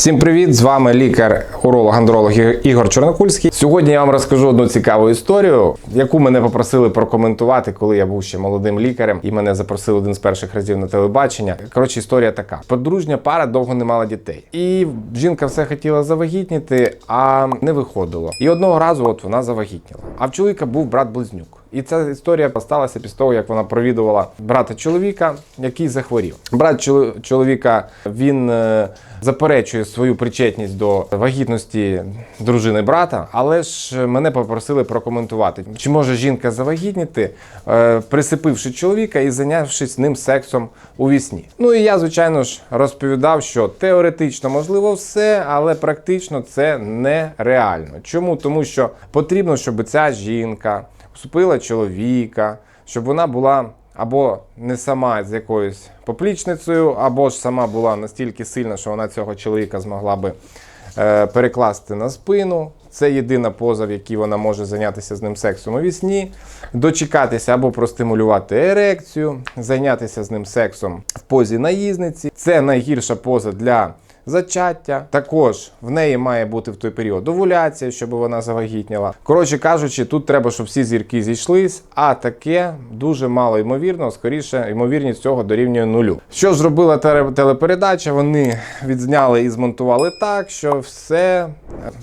Всім привіт! З вами лікар, уролог, андролог Ігор Чорнокульський. Сьогодні я вам розкажу одну цікаву історію, яку мене попросили прокоментувати, коли я був ще молодим лікарем, і мене запросили один з перших разів на телебачення. Коротше, історія така: подружня пара довго не мала дітей, і жінка все хотіла завагітніти, а не виходило. І одного разу, от вона завагітніла. А в чоловіка був брат-близнюк. І ця історія сталася після того, як вона провідувала брата чоловіка, який захворів. Брат чоло- чоловіка він е, заперечує свою причетність до вагітності дружини брата, але ж мене попросили прокоментувати, чи може жінка завагітніти, е, присипивши чоловіка і зайнявшись ним сексом у вісні. Ну і я, звичайно ж, розповідав, що теоретично можливо все, але практично це нереально. Чому? Тому що потрібно, щоб ця жінка вступила чоловіка, щоб вона була або не сама з якоюсь поплічницею, або ж сама була настільки сильна, що вона цього чоловіка змогла би е, перекласти на спину. Це єдина поза, в якій вона може зайнятися з ним сексом у вісні, дочекатися або простимулювати ерекцію, зайнятися з ним сексом в позі наїзниці. Це найгірша поза для зачаття. Також в неї має бути в той період овуляція, щоб вона завагітніла. Коротше кажучи, тут треба, щоб всі зірки зійшлись, а таке дуже мало ймовірно, скоріше, ймовірність цього дорівнює нулю. Що зробила теле- телепередача? Вони відзняли і змонтували так, що все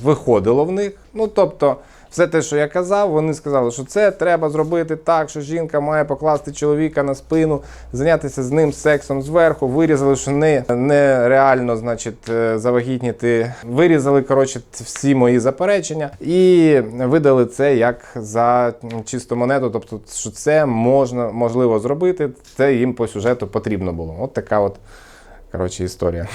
виходило в них. Ну тобто. Все те, що я казав, вони сказали, що це треба зробити так, що жінка має покласти чоловіка на спину, зайнятися з ним сексом зверху. Вирізали, що не, нереально, значить, е, завагітніти. Вирізали, коротше, всі мої заперечення і видали це як за чисту монету. Тобто, що це можна можливо зробити. Це їм по сюжету потрібно було. От така от коротше історія.